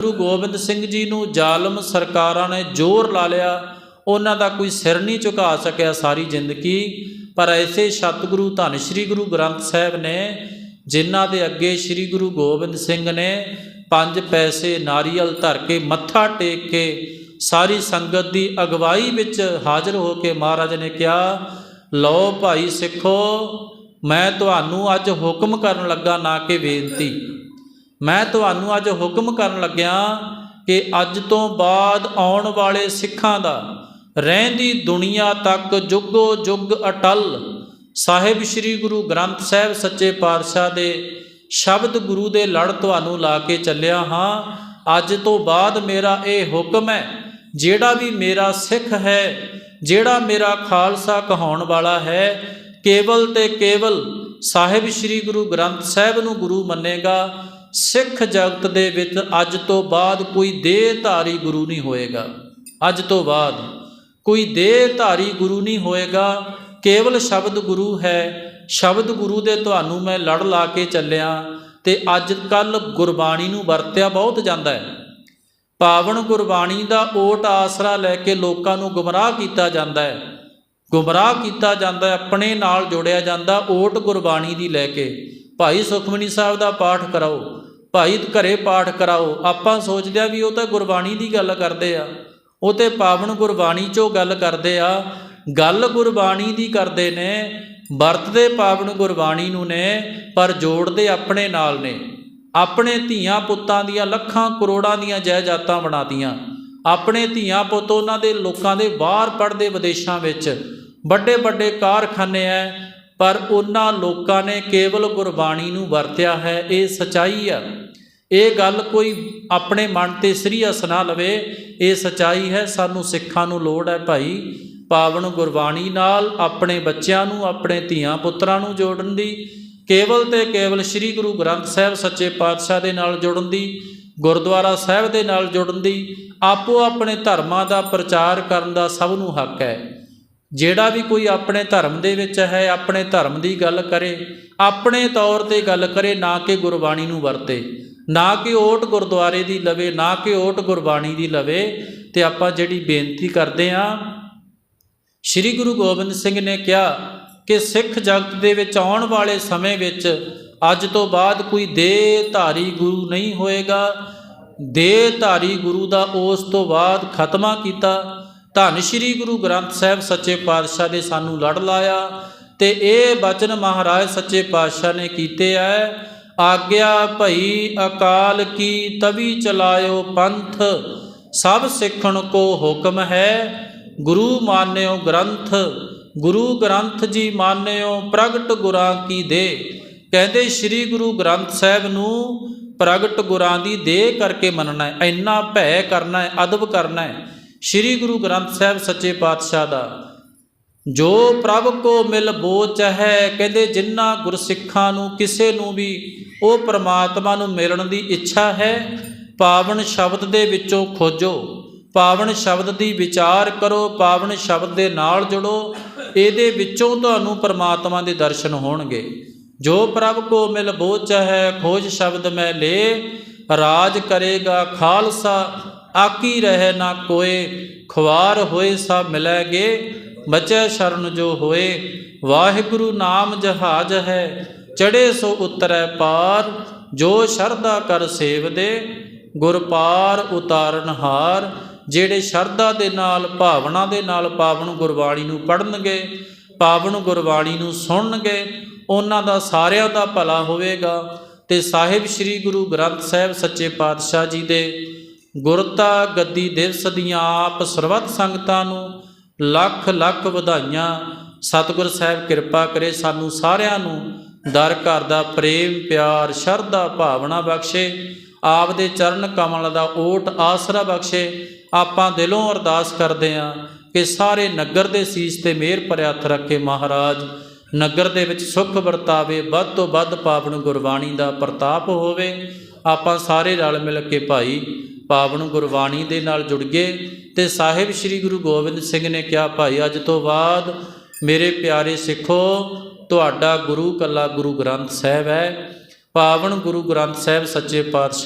ਗੁਰੂ ਗੋਬਿੰਦ ਸਿੰਘ ਜੀ ਨੂੰ ਜ਼ਾਲਮ ਸਰਕਾਰਾਂ ਨੇ ਜ਼ੋਰ ਲਾ ਲਿਆ, ਉਹਨਾਂ ਦਾ ਕੋਈ ਸਿਰ ਨਹੀਂ ਝੁਕਾ ਸਕਿਆ ਸਾਰੀ ਜ਼ਿੰਦਗੀ। ਪਰ ਐਸੇ ਸਤਿਗੁਰੂ ਧੰਨ ਸ੍ਰੀ ਗੁਰੂ ਗ੍ਰੰਥ ਸਾਹਿਬ ਨੇ, ਜਿਨ੍ਹਾਂ ਦੇ ਅੱਗੇ ਸ੍ਰੀ ਗੁਰੂ ਗੋਬਿੰਦ ਸਿੰਘ ਨੇ ਪੰਜ ਪੈਸੇ ਨਾਰੀਅਲ ਧਰ ਕੇ ਮੱਥਾ ਟੇਕ ਕੇ ਸਾਰੀ ਸੰਗਤ ਦੀ ਅਗਵਾਈ ਵਿੱਚ ਹਾਜ਼ਰ ਹੋ ਕੇ ਮਹਾਰਾਜ ਨੇ ਕਿਹਾ, ਲਓ ਭਾਈ ਸਿੱਖੋ, ਮੈਂ ਤੁਹਾਨੂੰ ਅੱਜ ਹੁਕਮ ਕਰਨ ਲੱਗਾ ਨਾ ਕਿ ਬੇਨਤੀ। ਮੈਂ ਤੁਹਾਨੂੰ ਅੱਜ ਹੁਕਮ ਕਰਨ ਲੱਗਿਆ ਕਿ ਅੱਜ ਤੋਂ ਬਾਅਦ ਆਉਣ ਵਾਲੇ ਸਿੱਖਾਂ ਦਾ ਰਹਿੰਦੀ ਦੁਨੀਆ ਤੱਕ ਜੁਗੋ ਜੁਗ ਅਟਲ ਸਾਹਿਬ ਸ੍ਰੀ ਗੁਰੂ ਗ੍ਰੰਥ ਸਾਹਿਬ ਸੱਚੇ ਪਾਤਸ਼ਾਹ ਦੇ ਸ਼ਬਦ ਗੁਰੂ ਦੇ ਲੜ ਤੁਹਾਨੂੰ ਲਾ ਕੇ ਚੱਲਿਆ ਹਾਂ। ਅੱਜ ਤੋਂ ਬਾਅਦ ਮੇਰਾ ਇਹ ਹੁਕਮ ਹੈ, ਜਿਹੜਾ ਵੀ ਮੇਰਾ ਸਿੱਖ ਹੈ, ਜਿਹੜਾ ਮੇਰਾ ਖਾਲਸਾ ਕਹਾਉਣ ਵਾਲਾ ਹੈ, ਕੇਵਲ ਤੇ ਕੇਵਲ ਸਾਹਿਬ ਸ੍ਰੀ ਗੁਰੂ ਗ੍ਰੰਥ ਸਾਹਿਬ ਨੂੰ ਗੁਰੂ ਮੰਨੇਗਾ। ਸਿੱਖ ਜਗਤ ਦੇ ਵਿੱਚ ਅੱਜ ਤੋਂ ਬਾਅਦ ਕੋਈ ਦੇਹਧਾਰੀ ਗੁਰੂ ਨਹੀਂ ਹੋਏਗਾ। ਅੱਜ ਤੋਂ ਬਾਅਦ ਕੋਈ ਦੇਹਧਾਰੀ ਗੁਰੂ ਨਹੀਂ ਹੋਏਗਾ। ਕੇਵਲ ਸ਼ਬਦ ਗੁਰੂ ਹੈ। ਸ਼ਬਦ ਗੁਰੂ ਦੇ ਤੁਹਾਨੂੰ ਮੈਂ ਲੜ ਲਾ ਕੇ ਚੱਲਿਆ ਤੇ ਅੱਜ ਕੱਲ ਗੁਰਬਾਣੀ ਨੂੰ ਵਰਤਿਆ ਬਹੁਤ ਜਾਂਦਾ ਹੈ। ਪਾਵਨ ਗੁਰਬਾਣੀ ਦਾ ਓਟ ਆਸਰਾ ਲੈ ਕੇ ਲੋਕਾਂ ਨੂੰ ਗੁੰਮਰਾਹ ਕੀਤਾ ਜਾਂਦਾ ਹੈ। ਗੁੰਮਰਾਹ ਕੀਤਾ ਜਾਂਦਾ ਹੈ, ਆਪਣੇ ਨਾਲ ਜੋੜਿਆ ਜਾਂਦਾ ਓਟ ਗੁਰਬਾਣੀ ਦੀ ਲੈ ਕੇ। ਭਾਈ ਸੁਖਮਨੀ ਸਾਹਿਬ ਦਾ ਪਾਠ ਕਰਾਓ। ਭਾਈ ਘਰੇ ਪਾਠ ਕਰਾਓ, ਆਪਾਂ ਸੋਚਦੇ ਆ ਵੀ ਉਹ ਤਾਂ ਗੁਰਬਾਣੀ ਦੀ ਗੱਲ ਕਰਦੇ ਆ। ਉਹ ਤੇ ਪਾਵਨ ਗੁਰਬਾਣੀ ਚੋਂ ਗੱਲ ਕਰਦੇ ਆ। ਗੱਲ ਗੁਰਬਾਣੀ ਦੀ ਕਰਦੇ ਨੇ, ਵਰਤਦੇ ਪਾਵਨ ਗੁਰਬਾਣੀ ਨੂੰ ਨੇ, ਪਰ ਜੋੜਦੇ ਆਪਣੇ ਨਾਲ ਨੇ। ਆਪਣੇ ਧੀਆਂ ਪੁੱਤਾਂ ਦੀਆਂ ਲੱਖਾਂ ਕਰੋੜਾਂ ਦੀਆਂ ਜਾਇਦਾਦਾਂ ਬਣਾਤੀਆਂ। ਆਪਣੇ ਧੀਆਂ ਪੁੱਤ ਉਹਨਾਂ ਦੇ ਲੋਕਾਂ ਦੇ ਬਾਹਰ ਪੜਦੇ ਵਿਦੇਸ਼ਾਂ ਵਿੱਚ। ਵੱਡੇ ਵੱਡੇ ਕਾਰਖਾਨੇ ਐ ਪਰ ਉਹਨਾਂ ਲੋਕਾਂ ਨੇ ਕੇਵਲ ਗੁਰਬਾਣੀ ਨੂੰ ਵਰਤਿਆ ਹੈ, ਇਹ ਸਚਾਈ ਆ। ਇਹ ਗੱਲ ਕੋਈ ਆਪਣੇ ਮਨ ਤੇ ਸਰੀਅਸ ਨਾ ਲਵੇ, ਇਹ ਸਚਾਈ ਹੈ, ਸਾਨੂੰ ਸਿੱਖਾਂ ਨੂੰ ਲੋੜ ਹੈ ਭਾਈ। ਪਾਵਨ ਗੁਰਬਾਣੀ ਨਾਲ ਆਪਣੇ ਬੱਚਿਆਂ ਨੂੰ, ਆਪਣੇ ਧੀਆਂ ਪੁੱਤਰਾਂ ਨੂੰ ਜੋੜਨ ਦੀ, ਕੇਵਲ ਤੇ ਕੇਵਲ ਸ੍ਰੀ ਗੁਰੂ ਗ੍ਰੰਥ ਸਾਹਿਬ ਸੱਚੇ ਪਾਤਸ਼ਾਹ ਦੇ ਨਾਲ ਜੁੜਨ ਦੀ, ਗੁਰਦੁਆਰਾ ਸਾਹਿਬ ਦੇ ਨਾਲ ਜੁੜਨ ਦੀ ਆਪੋ ਆਪਣੇ ਧਰਮਾਂ ਦਾ ਪ੍ਰਚਾਰ ਕਰਨ ਦਾ ਸਭ ਨੂੰ ਹੱਕ ਹੈ। ਜਿਹੜਾ ਵੀ ਕੋਈ ਆਪਣੇ ਧਰਮ ਦੇ ਵਿੱਚ ਹੈ, ਆਪਣੇ ਧਰਮ ਦੀ ਗੱਲ ਕਰੇ, ਆਪਣੇ ਤੌਰ ਤੇ ਗੱਲ ਕਰੇ, ਨਾ ਕਿ ਗੁਰਬਾਣੀ ਨੂੰ ਵਰਤੇ, ਨਾ ਕਿ ਓਟ ਗੁਰਦੁਆਰੇ ਦੀ ਲਵੇ, ਨਾ ਕਿ ਓਟ ਗੁਰਬਾਣੀ ਦੀ ਲਵੇ, ਤੇ ਆਪਾਂ ਜਿਹੜੀ ਬੇਨਤੀ ਕਰਦੇ ਆਂ, ਸ੍ਰੀ ਗੁਰੂ ਗੋਬਿੰਦ ਸਿੰਘ ਨੇ ਕਿਹਾ ਕਿ ਸਿੱਖ ਜਗਤ ਦੇ ਵਿੱਚ ਆਉਣ ਵਾਲੇ ਸਮੇਂ ਵਿੱਚ ਅੱਜ ਤੋਂ ਬਾਅਦ ਕੋਈ ਦੇਹਧਾਰੀ ਗੁਰੂ ਨਹੀਂ ਹੋਏਗਾ। ਦੇਹਧਾਰੀ ਗੁਰੂ ਦਾ ਉਸ ਤੋਂ ਬਾਅਦ ਖਤਮਾ ਕੀਤਾ। ਧੰਨ ਸ੍ਰੀ ਗੁਰੂ ਗ੍ਰੰਥ ਸਾਹਿਬ ਸੱਚੇ ਪਾਤਸ਼ਾਹ ਨੇ ਸਾਨੂੰ ਲੜ ਲਾਇਆ ਤੇ ਇਹ ਬਚਨ ਮਹਾਰਾਜ ਸੱਚੇ ਪਾਤਸ਼ਾਹ ਨੇ ਕੀਤੇ ਐ। ਆਗਿਆ ਭਈ ਅਕਾਲ ਕੀ ਤਵੀ ਚਲਾਇਓ ਪੰਥ, ਸਭ ਸਿੱਖਣ ਕੋ ਹੁਕਮ ਹੈ। ਗੁਰੂ ਮਾਨਿਓ ਗ੍ਰੰਥ, ਗੁਰੂ ਗ੍ਰੰਥ ਜੀ ਮਾਨਿਓ ਪ੍ਰਗਟ ਗੁਰਾਂ ਕੀ ਦੇ। ਕਹਿੰਦੇ ਸ੍ਰੀ ਗੁਰੂ ਗ੍ਰੰਥ ਸਾਹਿਬ ਨੂੰ ਪ੍ਰਗਟ ਗੁਰਾਂ ਦੀ ਦੇ ਕਰਕੇ ਮੰਨਣਾ ਹੈ। ਇੰਨਾ ਭੈ ਕਰਨਾ ਹੈ, ਅਦਬ ਕਰਨਾ ਹੈ। ਸ੍ਰੀ ਗੁਰੂ ਗ੍ਰੰਥ ਸਾਹਿਬ ਸੱਚੇ ਪਾਤਸ਼ਾਹ ਦਾ, ਜੋ ਪ੍ਰਭ ਕੋ ਮਿਲ ਬੋਚ ਹੈ, ਕਹਿੰਦੇ ਜਿਨ੍ਹਾਂ ਗੁਰਸਿੱਖਾਂ ਨੂੰ, ਕਿਸੇ ਨੂੰ ਵੀ ਉਹ ਪ੍ਰਮਾਤਮਾ ਨੂੰ ਮਿਲਣ ਦੀ ਇੱਛਾ ਹੈ, ਪਾਵਨ ਸ਼ਬਦ ਦੇ ਵਿੱਚੋਂ ਖੋਜੋ, ਪਾਵਨ ਸ਼ਬਦ ਦੀ ਵਿਚਾਰ ਕਰੋ, ਪਾਵਨ ਸ਼ਬਦ ਦੇ ਨਾਲ ਜੁੜੋ, ਇਹਦੇ ਵਿੱਚੋਂ ਤੁਹਾਨੂੰ ਪਰਮਾਤਮਾ ਦੇ ਦਰਸ਼ਨ ਹੋਣਗੇ। ਜੋ ਪ੍ਰਭ ਕੋ ਮਿਲ ਬੋਚ ਹੈ, ਖੋਜ ਸ਼ਬਦ ਮੈਂ ਲੇ, ਰਾਜ ਕਰੇਗਾ ਖਾਲਸਾ ਆਕੀ ਰਹਿ ਨਾ ਕੋਏ ਖਵਾਰ ਹੋਏ ਸਭ ਮਿਲੈਗੇ ਬਚੈ ਸ਼ਰਨ ਜੋ ਹੋਏ। ਵਾਹਿਗੁਰੂ ਨਾਮ ਜਹਾਜ ਹੈ ਚੜੇ ਸੋ ਉਤਰੈ ਪਾਰ, ਜੋ ਸ਼ਰਧਾ ਕਰ ਸੇਵਦੇ ਗੁਰ ਪਾਰ ਉਤਾਰਨ ਹਾਰ। ਜਿਹੜੇ ਸ਼ਰਧਾ ਦੇ ਨਾਲ, ਭਾਵਨਾ ਦੇ ਨਾਲ ਪਾਵਨ ਗੁਰਬਾਣੀ ਨੂੰ ਪੜ੍ਹਨਗੇ, ਪਾਵਨ ਗੁਰਬਾਣੀ ਨੂੰ ਸੁਣਨਗੇ, ਉਹਨਾਂ ਦਾ ਸਾਰਿਆਂ ਦਾ ਭਲਾ ਹੋਵੇਗਾ। ਤੇ ਸਾਹਿਬ ਸ੍ਰੀ ਗੁਰੂ ਗ੍ਰੰਥ ਸਾਹਿਬ ਸੱਚੇ ਪਾਤਸ਼ਾਹ ਜੀ ਦੇ ਗੁਰਤਾ ਗੱਦੀ ਦਿਵਸ ਦੀਆਂ ਆਪ ਸਰਬੱਤ ਸੰਗਤਾਂ ਨੂੰ ਲੱਖ ਲੱਖ ਵਧਾਈਆਂ। ਸਤਿਗੁਰ ਸਾਹਿਬ ਕਿਰਪਾ ਕਰੇ ਸਾਨੂੰ ਸਾਰਿਆਂ ਨੂੰ ਦਰ ਘਰ ਦਾ ਪ੍ਰੇਮ, ਪਿਆਰ, ਸ਼ਰਧਾ, ਭਾਵਨਾ ਬਖਸ਼ੇ। ਆਪ ਦੇ ਚਰਨ ਕਮਲ ਦਾ ਓਟ ਆਸਰਾ ਬਖਸ਼ੇ। ਆਪਾਂ ਦਿਲੋਂ ਅਰਦਾਸ ਕਰਦੇ ਆਂ ਕਿ ਸਾਰੇ ਨਗਰ ਦੇ ਸੀਸ ਤੇ ਮਿਹਰ ਭਰਿਆ ਹੱਥ ਰੱਖੇ ਮਹਾਰਾਜ। ਨਗਰ ਦੇ ਵਿੱਚ ਸੁਖ ਵਰਤਾਵੇ, ਵੱਧ ਤੋਂ ਵੱਧ ਪਾਵਨ ਗੁਰਬਾਣੀ ਦਾ ਪ੍ਰਤਾਪ ਹੋਵੇ। ਆਪਾਂ ਸਾਰੇ ਰਲ ਮਿਲ ਕੇ ਭਾਈ ਪਾਵਨ ਗੁਰਬਾਣੀ ਦੇ ਨਾਲ ਜੁੜ ਗਏ ਤੇ ਸਾਹਿਬ ਸ੍ਰੀ ਗੁਰੂ ਗੋਬਿੰਦ ਸਿੰਘ ਨੇ ਕਿਹਾ, ਭਾਈ, ਅੱਜ ਤੋਂ ਬਾਅਦ ਮੇਰੇ ਪਿਆਰੇ ਸਿੱਖੋ, ਤੁਹਾਡਾ ਗੁਰੂ ਕੱਲਾ ਗੁਰੂ ਗ੍ਰੰਥ ਸਾਹਿਬ ਹੈ। ਪਾਵਨ ਗੁਰੂ ਗ੍ਰੰਥ ਸਾਹਿਬ ਸੱਚੇ ਪਾਤਸ਼ਾਹ